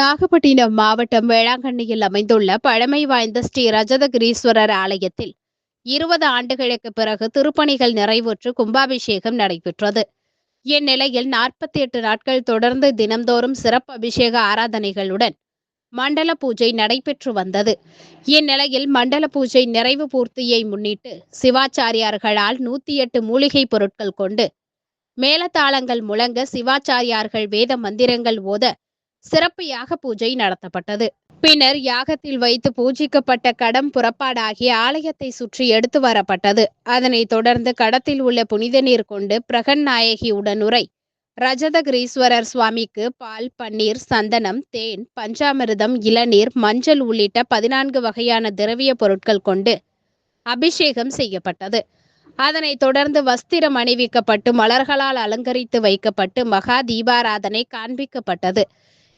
நாகப்பட்டினம் மாவட்டம் வேளாங்கண்ணியில் அமைந்துள்ள பழமை வாய்ந்த ஸ்ரீ ரஜதகிரீஸ்வரர் ஆலயத்தில் இருபது ஆண்டுகளுக்கு பிறகு திருப்பணிகள் நிறைவுற்று கும்பாபிஷேகம் நடைபெற்றது. இந்நிலையில் நாற்பத்தி எட்டு நாட்கள் தொடர்ந்து தினம்தோறும் சிறப்பு அபிஷேக ஆராதனைகளுடன் மண்டல பூஜை நடைபெற்று வந்தது. இந்நிலையில் மண்டல பூஜை நிறைவு பூர்த்தியை முன்னிட்டு சிவாச்சாரியார்களால் நூத்தி எட்டு மூலிகை பொருட்கள் கொண்டு மேலத்தாளங்கள் முழங்க சிவாச்சாரியார்கள் வேத மந்திரங்கள் ஓத சிறப்பு யாக பூஜை நடத்தப்பட்டது. பின்னர் யாகத்தில் வைத்து பூஜிக்கப்பட்ட கடம் புறப்பாடாகி ஆலயத்தை சுற்றி எடுத்து வரப்பட்டது. அதனைத் தொடர்ந்து கடத்தில் உள்ள புனித நீர் கொண்டு பிரகன் நாயகி உடனுரை ரஜதகிரீஸ்வரர் சுவாமிக்கு பால் பன்னீர் சந்தனம் தேன் பஞ்சாமிர்தம் இளநீர் மஞ்சள் உள்ளிட்ட பதினான்கு வகையான திரவிய பொருட்கள் கொண்டு அபிஷேகம் செய்யப்பட்டது. அதனைத் தொடர்ந்து வஸ்திரம் அணிவிக்கப்பட்டு மலர்களால் அலங்கரித்து வைக்கப்பட்டு மகா தீபாராதனை காண்பிக்கப்பட்டது.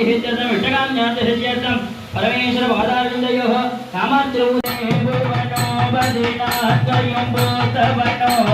వాల్మీకి హిత్యర్థం ఇష్టకాం జ్ఞాతహిత్యర్థం పరమేశ్వర పాదారవిందయో కామాత్రూపదేనాత్రయం భూతవనో